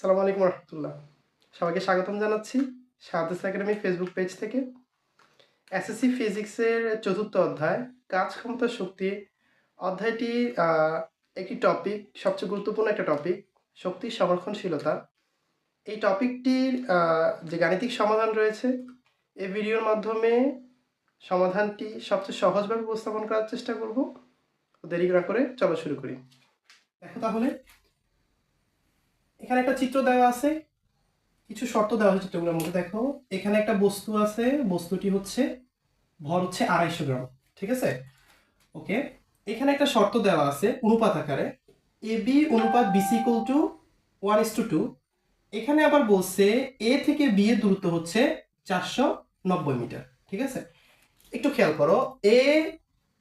সালামু আলাইকুম রহমতুল্লাহ। সবাইকে স্বাগতম জানাচ্ছি সাহাদস একাডেমি ফেসবুক পেজ থেকে। এসএসসি ফিজিক্সের চতুর্থ অধ্যায়, কাজ ক্ষমতা শক্তি। অধ্যায়টি একটি টপিক সবচেয়ে গুরুত্বপূর্ণ একটা টপিক শক্তির সংরক্ষণশীলতা এই টপিকটির যে গাণিতিক সমাধান রয়েছে, এই ভিডিওর মাধ্যমে সমাধানটি সবচেয়ে সহজভাবে উপস্থাপন করার চেষ্টা করব। দেরি না করে চলো শুরু করি। দেখো তাহলে এখানে একটা চিত্র দেওয়া আছে। কিছু শর্ত দেওয়া আছে চিত্রগুলোর মধ্যে। দেখো, এখানে একটা বস্তু আছে। বস্তুটি হচ্ছে, ভর হচ্ছে আড়াইশো গ্রাম। ঠিক আছে? ওকে? এখানে একটা শর্ত দেওয়া আছে অনুপাত আকারে। এ বি অনুপাত BC equal to one is to two এখানে আবার বলছে, এ থেকে বি এর দূরত্ব হচ্ছে চারশো নব্বই মিটার। ঠিক আছে? একটু খেয়াল করো। এ,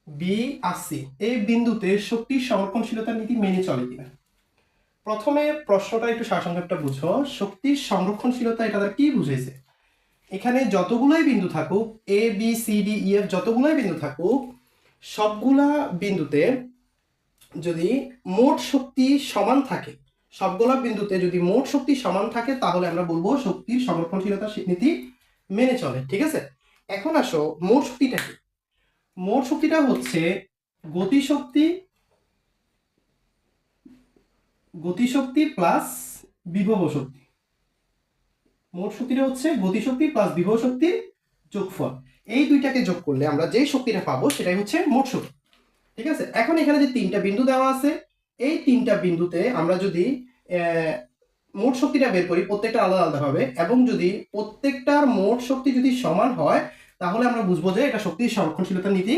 বি আর সি। এই বিন্দুতে শক্তির সংরক্ষণশীলতার নীতি মেনে চলে কিনা। প্রথমে প্রশ্নটা একটু সারসংক্ষেপটা বুঝো। শক্তির সংরক্ষণশীলতা এটা তারা কি বুঝেছে এখানে যতগুলোই বিন্দু থাকুক A B C D E F যতগুলোই বিন্দু থাকুক, সবগুলা বিন্দুতে যদি মোট শক্তি সমান থাকে, সবগুলা বিন্দুতে যদি মোট শক্তি সমান থাকে, তাহলে আমরা বলব শক্তির সংরক্ষণশীলতা নীতি মেনে চলে, ঠিক আছে? এখন আসো, মোট শক্তিটা কি? মোট শক্তিটা হচ্ছে গতিশক্তি গতিশক্তি প্লাস বিভব শক্তি। মোট শক্তিটা হচ্ছে গতিশক্তি প্লাস বিভব শক্তির যোগফল। এই দুইটাকে যোগ করলে আমরা যে শক্তিটা পাবো সেটাই হচ্ছে মোট শক্তি। ঠিক আছে? এখন এখানে যে তিনটা বিন্দু দেওয়া আছে, এই তিনটা বিন্দুতে আমরা যদি মোট শক্তিটা বের করি প্রত্যেকটা আলাদা আলাদা হবে এবং যদি প্রত্যেকটার মোট শক্তি যদি সমান হয়, তাহলে আমরা বুঝব যে এটা শক্তির সংরক্ষণশীলতা নীতি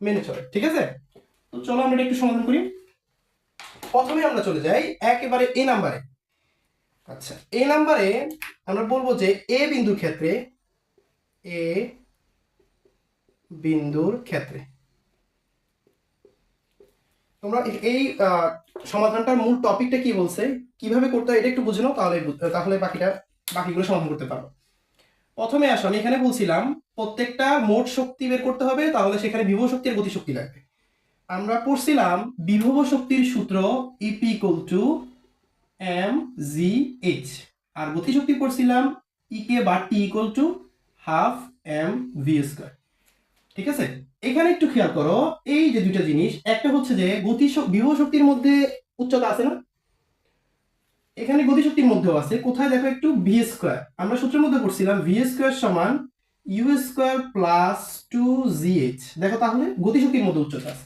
মেনে চলে। ঠিক আছে? তো চলো আমরা একটু সমাধান করি। প্রথমে আমরা চলে যাই একেবারে এ নাম্বারে। আচ্ছা এ নাম্বারে আমরা বলব যে এ বিন্দুর ক্ষেত্রে, এ বিন্দুর ক্ষেত্রে। তোমরা এই সমাধানটার মূল টপিকটা কি বলছে? কীভাবে করতে হয় এটা একটু বুঝে নাও, তাহলে তাহলে বাকিটা, বাকিগুলো সমাধান করতে পারো। প্রথমে আসো, আমি এখানে বলছিলাম, প্রত্যেকটা মোট শক্তি বের করতে হবে, তাহলে সেখানে বিভব শক্তি আর গতিশক্তি লাগবে। আমরা পড়ছিলাম বিভব শক্তির সূত্র EP equal to M G H আর গতিশক্তি পড়ছিলাম ইকে বা T equal to half M V square ঠিক আছে? এখানে একটু খেয়াল করো, এই যে দুইটা জিনিস, একটা হচ্ছে যে গতি বিভব শক্তির মধ্যে উচ্চতা আছে না? এখানে গতিশক্তির মধ্যেও আছে, কোথায় দেখো একটু? ভি স্কোয়ার আমরা সূত্রের মধ্যে পড়ছিলাম ভি স্কোয়ার সমান U square plus two G H দেখো তাহলে, গতিশক্তির মধ্যে উচ্চতা আছে।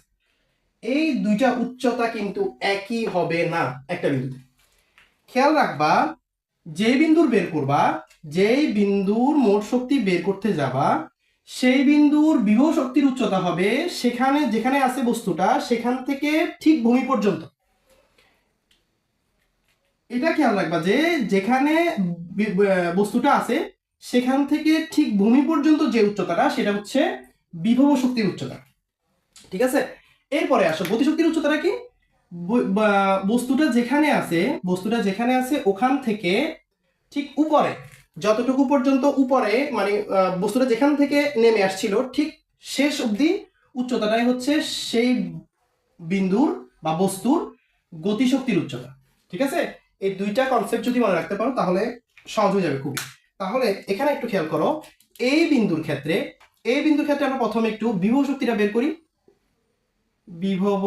এই দুইটা উচ্চতা কিন্তু একই হবে না একটা বিন্দুতে। খেয়াল রাখবা যে বিন্দুর বের করবা, যেই বিন্দুর মোট শক্তি বের করতে যাবা, সেই বিন্দুর বিভব শক্তির উচ্চতা হবে সেখানে, যেখানে আছে বস্তুটা, সেখান থেকে ঠিক ভূমি পর্যন্ত। এটা খেয়াল রাখবা যে, যেখানে বস্তুটা আছে, সেখান থেকে ঠিক ভূমি পর্যন্ত যে উচ্চতাটা, সেটা হচ্ছে বিভব শক্তির উচ্চতা। ঠিক আছে? এরপরে আসো গতিশক্তির উচ্চতাটা কি? বস্তুটা যেখানে আছে, বস্তুটা যেখানে আছে ওখান থেকে ঠিক উপরে, যতটুকু পর্যন্ত উপরে মানে বস্তুটা যেখান থেকে নেমে আসছিল, ঠিক শেষ অবধি উচ্চতাটাই হচ্ছে সেই বিন্দুর বা বস্তুর গতিশক্তির উচ্চতা, ঠিক আছে? এই দুইটা কনসেপ্ট যদি মনে রাখতে পারো, তাহলে সহজ হয়ে যাবে খুবই। তাহলে এখানে একটু খেয়াল করো, এই বিন্দুর ক্ষেত্রে, এই বিন্দুর ক্ষেত্রে আমরা প্রথমে একটু বিভব শক্তিটা বের করি বিভব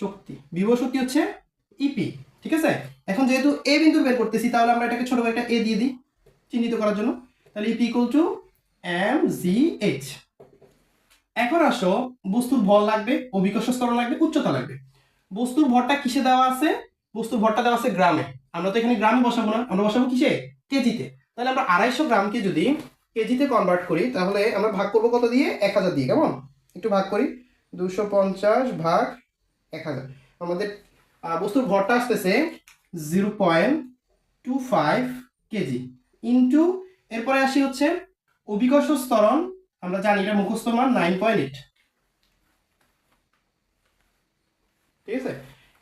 শক্তি। বিভব শক্তি হচ্ছে ইপি ঠিক আছে? এখন যেহেতু এ বিন্দু বের করতেছি, তাহলে আমরা এটাকে ছোট একটা এ দিয়ে দিই, চিহ্নিত করার জন্য। তাহলে EP equal to M G H এখন আসো, বস্তুর ভর লাগবে, অভিকর্ষ স্তরণ লাগবে, উচ্চতা লাগবে। বস্তুর ভরটা কিসে দেওয়া আছে? বস্তুর ভরটা দেওয়া আছে গ্রামে। আমরা তো এখানে গ্রামে বসাবো না, আমরা বসাবো কিসে? কেজিতে। তাহলে আমরা আড়াইশো গ্রামকে যদি কেজিতে কনভার্ট করি, তাহলে আমরা ভাগ করব কত দিয়ে? এক হাজার দিয়ে, কেমন? একটু ভাগ করি। দুশো পঞ্চাশ ভাগ এক হাজার। আমাদের বস্তুর ভরটা আসতেছে zero point two five KG. Into, এরপরে আসি হচ্ছে অভিকর্ষ স্তরণ আমরা জানি এটা মুখস্থ মান নাইন পয়েন্ট এইট। ঠিক আছে?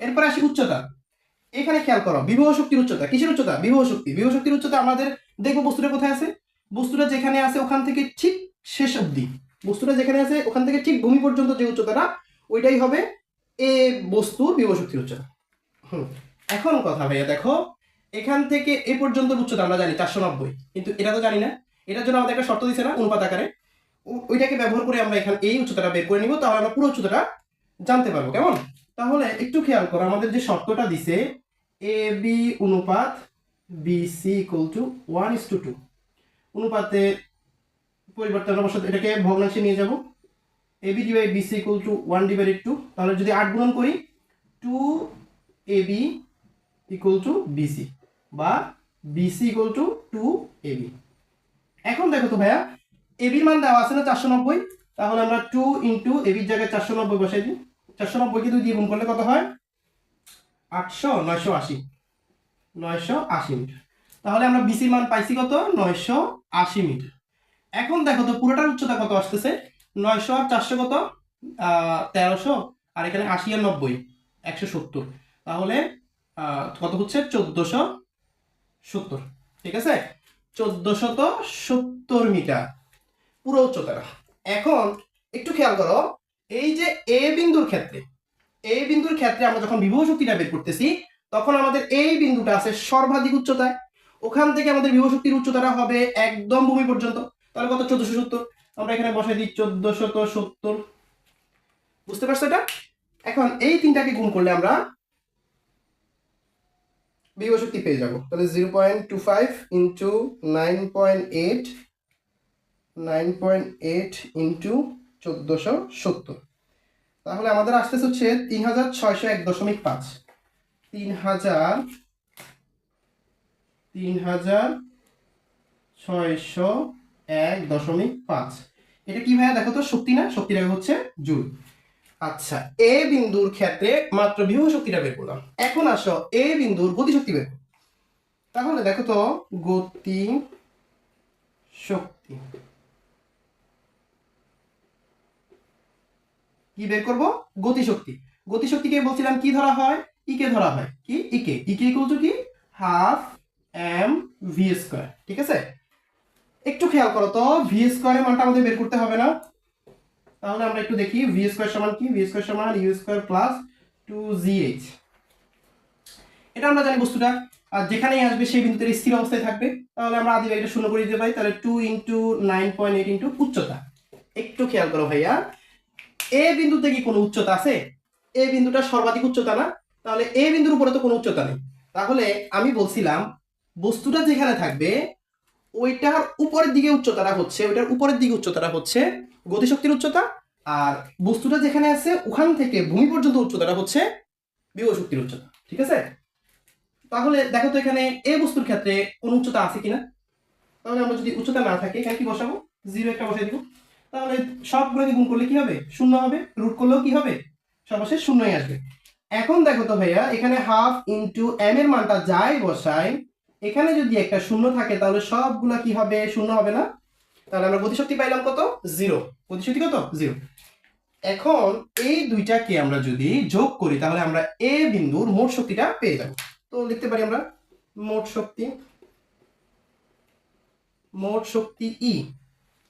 এরপরে আসি উচ্চতা। এখানে খেয়াল করো, বিভব শক্তির উচ্চতা। কিসের উচ্চতা? বিভব শক্তি। বিভব শক্তির উচ্চতা আমাদের, দেখব বস্তুটা কোথায় আছে? বস্তুটা যেখানে আছে ওখান থেকে ঠিক শেষ অবধি। বস্তুটা যেখানে আছে, ওখান থেকে ঠিক ভূমি পর্যন্ত যে উচ্চতাটা, ওইটাই হবে এ বস্তুর বিভব শক্তির উচ্চতা। হুম, এখন কথা ভাইয়া দেখো, এখান থেকে এ পর্যন্ত উচ্চতা আমরা জানি চারশো নব্বই, কিন্তু এটা তো জানি না। এটার জন্য আমাদের একটা শর্ত দিছে না, অনুপাত আকারে। ওইটাকে ব্যবহার করে আমরা এখানে, এই উচ্চতাটা বের করে নিব, তাহলে আমরা পুরো উচ্চতাটা জানতে পারব, কেমন? তাহলে একটু খেয়াল করো, আমাদের যে শর্তটা দিছে, এ, বি, অনুপাত B, C equal to one is to two অনুপাতে পরিবর্তন অবশ্য এটাকে ভগ্নাংশে নিয়ে যাব। A B divide B C equal to one divided two তাহলে যদি আট গুণন করি two A B equal to BC বা BC equal to two A B এখন দেখো তো ভাইয়া এবির মান দেওয়া আছে না চারশো নব্বই? তাহলে আমরা টু ইন্টু এবির জায়গায় চারশো নব্বই বসাই দিই। চারশো নব্বইকে দুই দিয়ে গুণ করলে কত হয়? আটশো, নয়শো আশি। নয়শো আশি মিটার। তাহলে আমরা বিসির মান পাইছি কত? নয়শো আশি মিটার। এখন দেখো তো পুরোটার উচ্চতা কত আসতেছে? নয়শো আর চারশো কত? তেরোশো। আর এখানে আশি আর নব্বই, একশো সত্তর। তাহলে কত হচ্ছে? চোদ্দশো সত্তর। ঠিক আছে? চোদ্দশত সত্তর মিটার। পুরো উচ্চতাটা। এখন একটু খেয়াল করো, এই যে এ বিন্দুর ক্ষেত্রে এই বিন্দুর ক্ষেত্রে আমরা যখন বিভব শক্তিটা বের করতেছি, তখন আমাদের এই বিন্দুটা আছে সর্বাধিক উচ্চতায়। ওখান থেকে আমাদের বিভব শক্তির উচ্চতাটা হবে একদম ভূমি পর্যন্ত। তাহলে কত? চোদ্দশো সত্তর। আমরা এখানে বসাই দিই চোদ্দশত সত্তর। বুঝতে পারছ এটা? এখন এই তিনটাকে গুণ করলে আমরা বিভব শক্তি পেয়ে যাব। তাহলে zero point two five into nine point eight nine point eight into চোদ্দোশো সত্তর। তাহলে আমাদের আসতেছে হচ্ছে তিন হাজার ছয়শো এক দশমিক পাঁচ। তিন হাজার তিন হাজার ছয়শো এক দশমিক পাঁচ। এটা কি ভাইয়া দেখো তো? শক্তি না? হচ্ছে জুল। আচ্ছা এ বিন্দুর ক্ষেত্রে মাত্র শক্তিটা বের করলাম। এখন আসো, এ বিন্দুর গতিশক্তি বের তাহলে দেখো তো, গতি শক্তি। কি বের করব? গতিশক্তি গতিশক্তিকে বলছিলাম কি ধরা হয়? ইকে ধরা হয়। কি? ইকে ইকে ইকুয়াল টু কি? হাফ এম ভি স্কোয়ার ঠিক আছে? একটু খেয়াল করো তো ভি স্কোয়ারের মানটা আমাদের বের করতে হবে না। তাহলে আমরা একটু দেখি ভি স্কোয়ার সমান কি? ভি স্কোয়ার সমান U square plus two G H এটা আমরা জানি বস্তুটা। আর যেখানেই আসবে সেই বিন্দুতে স্থির অবস্থায় থাকবে। তাহলে আমরা আদি এটা শূন্য করে দিতে পারি, তাহলে two into nine point eight into উচ্চতা। একটু খেয়াল করো ভাইয়া। এ বিন্দুতে কি কোনো উচ্চতা আছে? এ বিন্দুটা সর্বাধিক উচ্চতা না। তাহলে এ বিন্দুর উপরে তো কোনো উচ্চতা নেই। তাহলে আমি বলছিলাম, বস্তুটা যেখানে থাকবে ওইটার উপরের দিকে উচ্চতাটা হচ্ছে, ওইটার উপরের দিকে উচ্চতাটা হচ্ছে গতিশক্তির উচ্চতা, আর বস্তুটা যেখানে আছে ওখান থেকে ভূমি পর্যন্ত উচ্চতাটা হচ্ছে বিভব শক্তির উচ্চতা, ঠিক আছে? তাহলে দেখো তো এখানে এ বস্তুর ক্ষেত্রে কোন উচ্চতা আছে কিনা? তাহলে আমরা যদি উচ্চতা না থাকে, এখানে কি বসাবো? জিরো একটা বসাই দিব। তাহলে সবগুলোকে গুণ করলে কি হবে? শূন্য হবে। রুট করলেও কি হবে? সর্বশেষ শূন্যই আসবে। এখন দেখো তো ভাইয়া, এখানে হাফ ইন্টু এম এর মানটা যাই বসাই এখানে যদি একটা শূন্য থাকে, তাহলে সবগুলা কি হবে? শূন্য হবে না? তাহলে আমরা গতিশক্তি পাইলাম কত? জিরো। গতিশক্তি কত? জিরো। এখন এই দুইটাকে আমরা যদি যোগ করি, তাহলে আমরা এ বিন্দুর মোট শক্তিটা পেয়ে যাব। তো লিখতে পারি আমরা মোট শক্তি মোট শক্তি ই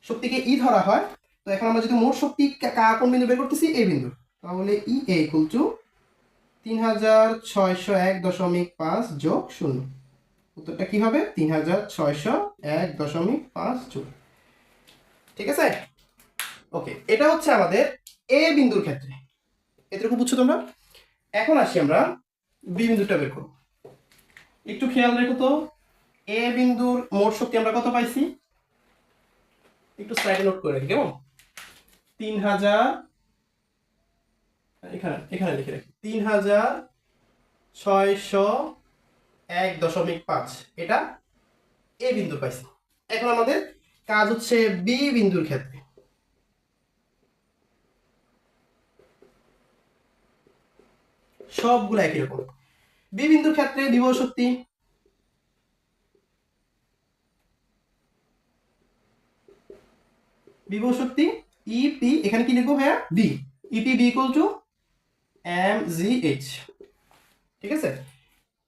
শক্তিকে ই ধরা হয়। তো এখন আমরা যদি মোট শক্তি কোন বিন্দু বের করতেছি? এ বিন্দু। তাহলে ই এ ইকুয়াল টু তিন হাজার ছয়শো এক দশমিক পাঁচ যোগ শূন্য। উত্তরটা কি হবে? তিন হাজার ছয়শো এক দশমিক পাঁচ যোগ ঠিক আছে? ওকে, এটা হচ্ছে আমাদের এ বিন্দুর ক্ষেত্রে। এতটুকু বুঝছ তোমরা? এখন আসি আমরা বি বিন্দুটা বের করব। একটু খেয়াল রেখো তো, এ বিন্দুর মোট শক্তি আমরা কত পাইছি? একটু স্লাইডে নোট করে রাখি, কেমন? তিন হাজার, এখানে এখানে লিখে রাখি। তিন হাজার ছয়শো এক দশমিক পাঁচ। এটা এ বিন্দু পাইছি। এখন আমাদের কাজ হচ্ছে বি বিন্দুর ক্ষেত্রে। সবগুলো একই রকম। বি বিন্দুর ক্ষেত্রে বিভব শক্তি। বিভব শক্তি ইপি এখানে কি লিখব ভাইয়া? B EP B equal to M G H ঠিক আছে?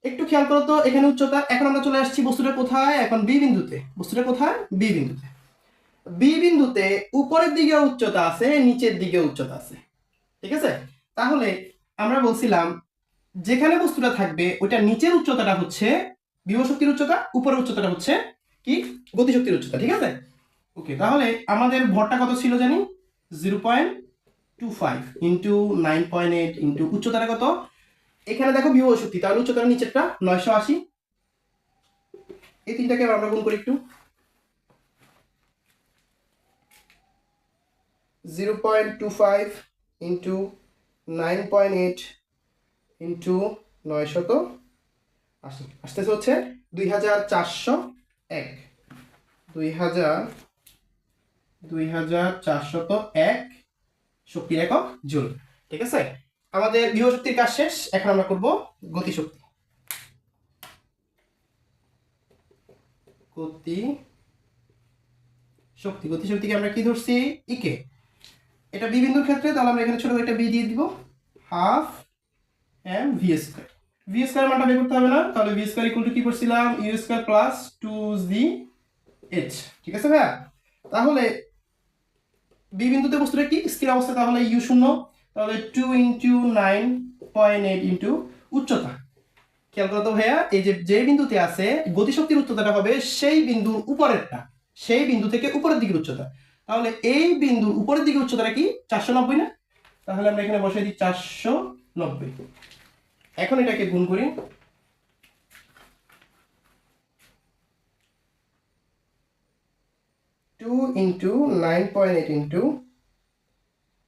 একটু খেয়াল করো তো, এখানে উচ্চতা, এখন আমরা চলে আসছি বস্তুটা কোথায়? এখন বি বিন্দুতে। বস্তুটা কোথায়? বি বিন্দুতে। বি বিন্দুতে উপরের দিকে উচ্চতা আছে, নিচের দিকে উচ্চতা আছে। ঠিক আছে? তাহলে আমরা বলছিলাম, যেখানে বস্তুটা থাকবে, ওইটা নিচের উচ্চতাটা হচ্ছে বিভব শক্তির উচ্চতা, উপরের উচ্চতাটা হচ্ছে কি? গতিশক্তির উচ্চতা, ঠিক আছে? ওকে তাহলে আমাদের ভরটা কত ছিল জানি? Zero point two five into nine point eight into উচ্চতাটা কত? এখানে দেখো বিভব শক্তি তাহলে উচ্চতার নিচেরটা নয়শো আশি। এই তিনটাকে আমরা গুণ করি একটু। Zero point two five into nine point eight into নয়শত আশি। আসতেছে হচ্ছে দুই হাজার চারশো এক। দুই হাজার দুই হাজার চারশত এক। শক্তির একক জুল। ঠিক আছে? আমাদের গৃহশক্তির কাজ শেষ, এখন আমরা করব গতিশক্তি। গতি শক্তি গতিশক্তিকে আমরা কি ধরছি? ইকে এটা বিভিন্ন ক্ষেত্রে, তাহলে আমরা এখানে ছোট একটা বি দিয়ে দিব। Half M V square V square মানটা বের করতে হবে না, তাহলে ভি স্কোয়ার ইকুয়াল টু কি করছিলাম? U square plus two G H ঠিক আছে ভাইয়া? তাহলে বি বিন্দুতে বস্তুটা কি? স্থির অবস্থা তাহলে ইউ শূন্য। তাহলে two into nine point eight into উচ্চতা। খেয়াল করো তো ভাইয়া, এই যে যে বিন্দুতে আছে, গতিশক্তির উচ্চতাটা হবে সেই বিন্দুর উপরেরটা, সেই বিন্দু থেকে উপরের দিকের উচ্চতা। তাহলে এই বিন্দুর উপরের দিকের উচ্চতাটা কি? চারশো নব্বই না? তাহলে আমরা এখানে বসাই দিই চারশো নব্বই। এখন এটাকে গুণ করি। Two into nine point eight into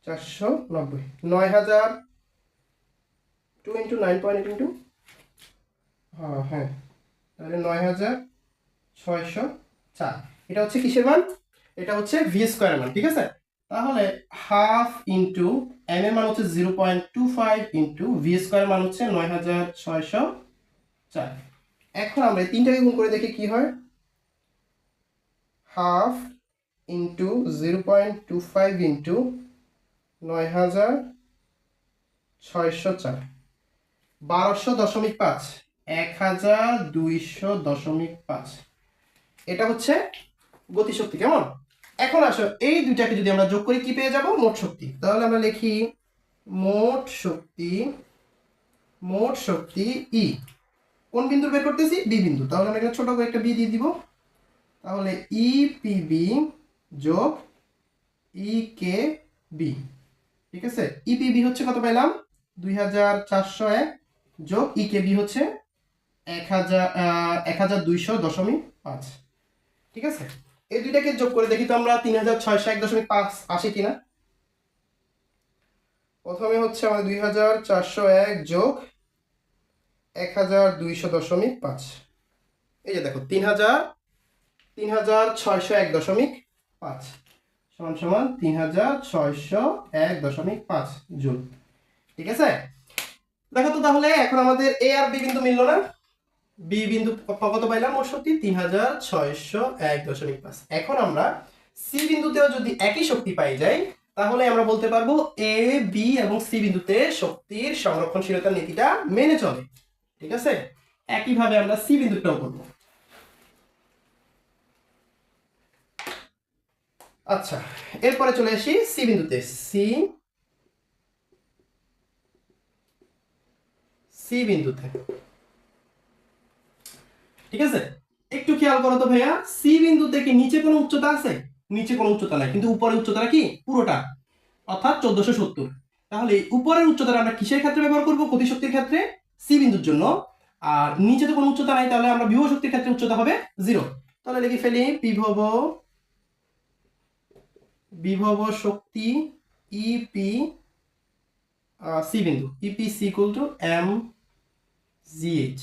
চারশো নব্বই। নয় হাজার two into nine point eight into হ্যাঁ হ্যাঁ। তাহলে নয় হাজার ছয়শো চার। এটা হচ্ছে কিসের মান? এটা হচ্ছে ভি স্কোয়ারের মান, ঠিক আছে? তাহলে হাফ ইন্টু এম এর মান হচ্ছে zero point two five into V square মান হচ্ছে নয় হাজার ছয়শো চার। এখন আমরা এই তিনটাকে গুণ করে দেখি কি হয়। Half into zero point two five into নয় হাজার ছয়শো চার। বারোশো দশমিক পাঁচ। এক হাজার দুইশো দশমিক পাঁচ। এটা হচ্ছে গতিশক্তি, কেমন? এখন আসো, এই দুইটাকে যদি আমরা যোগ করি, কি পেয়ে যাব? মোট শক্তি। তাহলে আমরা লিখি মোট শক্তি মোট শক্তি ই কোন বিন্দু বের করতেছি? বি বিন্দু। তাহলে আমরা এখানে ছোট করে একটা বি দিয়ে দিব। তাহলে ই পি বি যোগ ই কে বি ঠিক আছে? ই পি বি হচ্ছে কত পেলাম দুই হাজার চারশো এক যোগ ই কে বি হচ্ছে এক হাজার এক হাজার দুইশো দশমিক পাঁচ। ঠিক আছে? এই দুইটাকে যোগ করে দেখি তো আমরা তিন হাজার ছয়শো এক দশমিক পাঁচ আসে কিনা। প্রথমে হচ্ছে আমাদের দুই হাজার চারশো এক যোগ এক হাজার দুইশো দশমিক পাঁচ। এই যে দেখো, তিন হাজার তিন হাজার ছয়শো এক দশমিক পাঁচ। সমান সমান তিন হাজার ছয়শো এক দশমিক পাঁচ জুল। ঠিক আছে? দেখো তো তাহলে এখন আমাদের এ আর বি বিন্দু মিললো না। বি বিন্দু কত পাইলাম? মোট শক্তি তিন হাজার ছয়শো এক দশমিক পাঁচ। এখন আমরা সি বিন্দুতেও যদি একই শক্তি পাই যাই, তাহলে আমরা বলতে পারব এ বি এবং সি বিন্দুতে শক্তির সংরক্ষণশীলতার নীতিটা মেনে চলে। ঠিক আছে? একইভাবে আমরা সি বিন্দুটাও করব। আচ্ছা এরপরে চলে আসি সি বিন্দুতে। সি সি বিন্দুতে। ঠিক আছে? একটু খেয়াল করো তো ভাইয়া, সি বিন্দুতে কি নিচে কোনো উচ্চতা আছে? নিচে কোনো উচ্চতা নাই, কিন্তু উপরের উচ্চতাটা কি? পুরোটা। অর্থাৎ চোদ্দশো সত্তর। তাহলে উপরের উচ্চতাটা আমরা কিসের ক্ষেত্রে ব্যবহার করব? গতিশক্তির ক্ষেত্রে সি বিন্দুর জন্য। আর নিচে তো কোনো উচ্চতা নাই, তাহলে আমরা বিভব শক্তির ক্ষেত্রে উচ্চতা হবে জিরো। তাহলে লিখে ফেলি, বিভব বিভব শক্তি ইপি সি বিন্দু EP C equal to M GH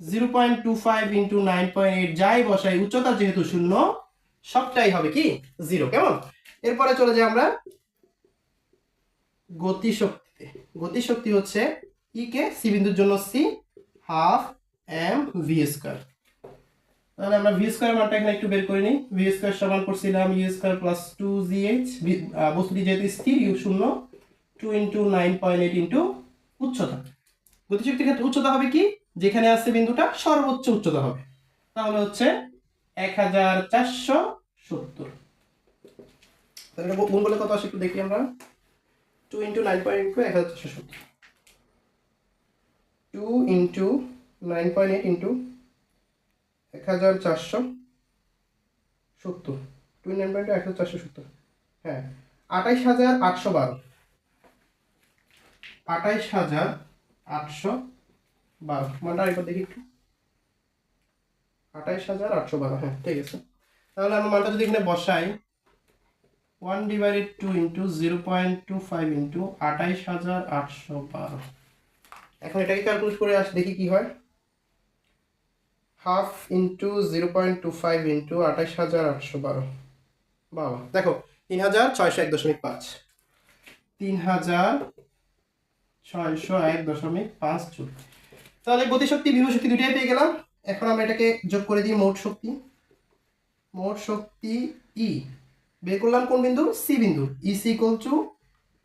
zero point two five into nine point eight যাই বসাই, উচ্চতা যেহেতু শূন্য, সবটাই হবে কি? জিরো কেমন? এরপরে চলে যাই আমরা গতিশক্তিতে। গতিশক্তি হচ্ছে ই কে সি বিন্দুর জন্য C half M V square তাহলে আমরা ভি স্কোয়ার মানটা এখানে একটু বের করে নিই। ভি স্কোয়ার সমান করছিলাম u square plus two g h বস্তুটি যেহেতু স্থির ইউ শূন্য two into nine point eight into উচ্চতা। গতিশক্তির ক্ষেত্রে উচ্চতা হবে কি? যেখানে আছে বিন্দুটা সর্বোচ্চ উচ্চতা হবে। তাহলে হচ্ছে এক হাজার চারশো সত্তর। তাহলে গুণ করলে কত আসে একটু দেখি আমরা। টু ইন্টু নাইন পয়েন্ট এক হাজার চারশো সত্তর। Two into nine point eight into এক হাজার চারশো সত্তর। টু নাইন পয়েন্ট এক হাজার চারশো সত্তর। হ্যাঁ আঠাইশ হাজার আটশো বারো। আঠাইশ হাজার আটশো বারো। মানটা আরেকবার দেখি একটু। আঠাইশ হাজার আটশো বারো হ্যাঁ ঠিক আছে। তাহলে আমরা মানটা যদি এখানে বসাই one divided two into zero point two five into আঠাইশ হাজার আটশো বারো। এখন এটাকে ক্যালকুলেট করে আস, দেখি কি হয়। Half into zero point two five into আঠাশ হাজার আটশো বারো। বাবা দেখো, তিন হাজার ছয়শো এক দশমিক পাঁচ। তিন হাজার ছয়শো এক দশমিক পাঁচ জুল তাহলে গতিশক্তি বিভব শক্তি দুটাই পেয়ে গেলাম। এখন আমরা এটাকে যোগ করে দিই মোট শক্তি। মোট শক্তি ই বের করলাম কোন বিন্দু? সি বিন্দু। E C equal to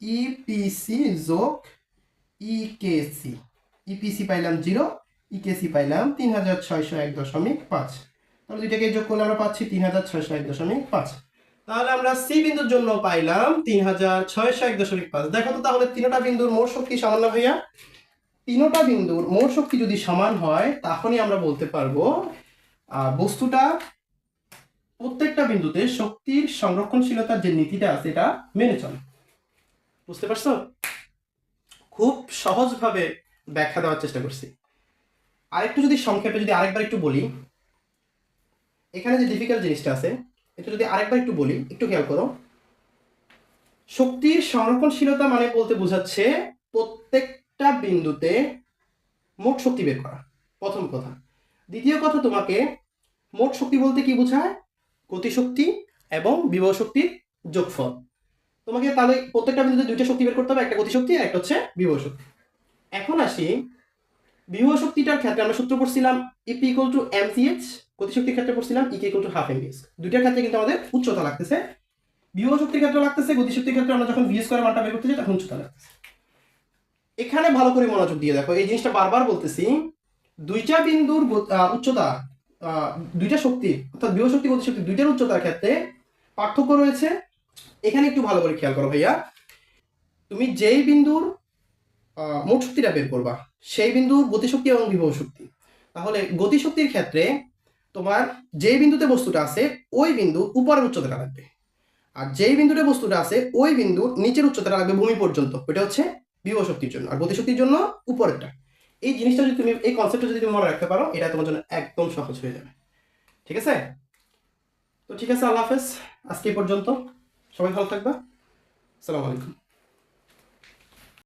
EPC যোগ ইকেসি ইপিসি পাইলাম জিরো ইকেসি পাইলাম তিন হাজার ছয়শো এক দশমিক পাঁচ। তাহলে দুইটাকে যোগ করলে আমরা পাচ্ছি তিন হাজার ছয়শো এক দশমিক পাঁচ। তাহলে আমরা সি বিন্দুর জন্য পাইলাম তিন হাজার ছয়শো এক দশমিক পাঁচ। দেখো তো তাহলে তিনটা বিন্দুর মোট শক্তি সমান না ভাইয়া? তিনটা বিন্দুর মোট শক্তি যদি সমান হয় তখনই আমরা বলতে পারব বস্তুটা প্রত্যেকটা বিন্দুতে শক্তির সংরক্ষণশীলতার যে নীতিটা আছে, এটা মেনে চলে। বুঝতে পারছ? খুব সহজভাবে ব্যাখ্যা দেওয়ার চেষ্টা করছি। আরেকটু যদি সংক্ষেপে যদি আরেকবার একটু বলি, এখানে যে ডিফিকাল্ট জিনিসটা আছে, এটা যদি আরেকবার একটু বলি, একটু খেয়াল করো। শক্তির সংরক্ষণশীলতা মানে বলতে বোঝাচ্ছে প্রত্যেকটা বিন্দুতে মোট শক্তি বের করা। প্রথম কথা। দ্বিতীয় কথা তোমাকে মোট শক্তি বলতে কি বোঝায়? গতিশক্তি এবং বিভব শক্তির যোগফল। তোমাকে তাহলে প্রত্যেকটা বিন্দুতে দুইটা শক্তি বের করতে হবে, একটা গতিশক্তি আর একটা হচ্ছে বিভব শক্তি। এখন আসি বিভব শক্তিটার ক্ষেত্রে আমরা সূত্র পড়ছিলাম EP equal to M CH গতিশক্তির ক্ষেত্রে পড়ছিলাম EK equal to half M দুইটার ক্ষেত্রে কিন্তু আমাদের উচ্চতা লাগতেছে। বিভব শক্তির ক্ষেত্রে লাগতেছে গতিশক্তির ক্ষেত্রে আমরা যখন ভিএস করে মানটা বের করতে যাই, তখন উচ্চতা লাগতেছে। এখানে ভালো করে মনোযোগ দিয়ে দেখো, এই জিনিসটা বারবার বলতেছি, দুইটা বিন্দুর উচ্চতা দুইটা শক্তি, অর্থাৎ বিভব শক্তি গতিশক্তি দুইটার উচ্চতার ক্ষেত্রে পার্থক্য রয়েছে। এখানে একটু ভালো করে খেয়াল করো ভাইয়া। তুমি যেই বিন্দুর মোট শক্তিটা বের করবা। সেই বিন্দু গতিশক্তি এবং বিভব শক্তি। তাহলে গতিশক্তির ক্ষেত্রে তোমার যেই বিন্দুতে বস্তুটা আছে, ওই বিন্দু উপরের উচ্চতাটা লাগবে। আর যেই বিন্দুতে বস্তুটা আছে, ওই বিন্দুর নিচের উচ্চতাটা লাগবে ভূমি পর্যন্ত। ওইটা হচ্ছে বিভব শক্তির জন্য। আর গতিশক্তির জন্য উপরেরটা। এই জিনিসটা যদি তুমি, এই কনসেপ্টটা যদি তুমি মনে রাখতে পারো, এটা তোমার জন্য একদম সহজ হয়ে যাবে। ঠিক আছে? তো ঠিক আছে, আল্লাহ হাফেজ। আজকে পর্যন্ত। সবাই ভালো থাকবা। আসসালামু আলাইকুম।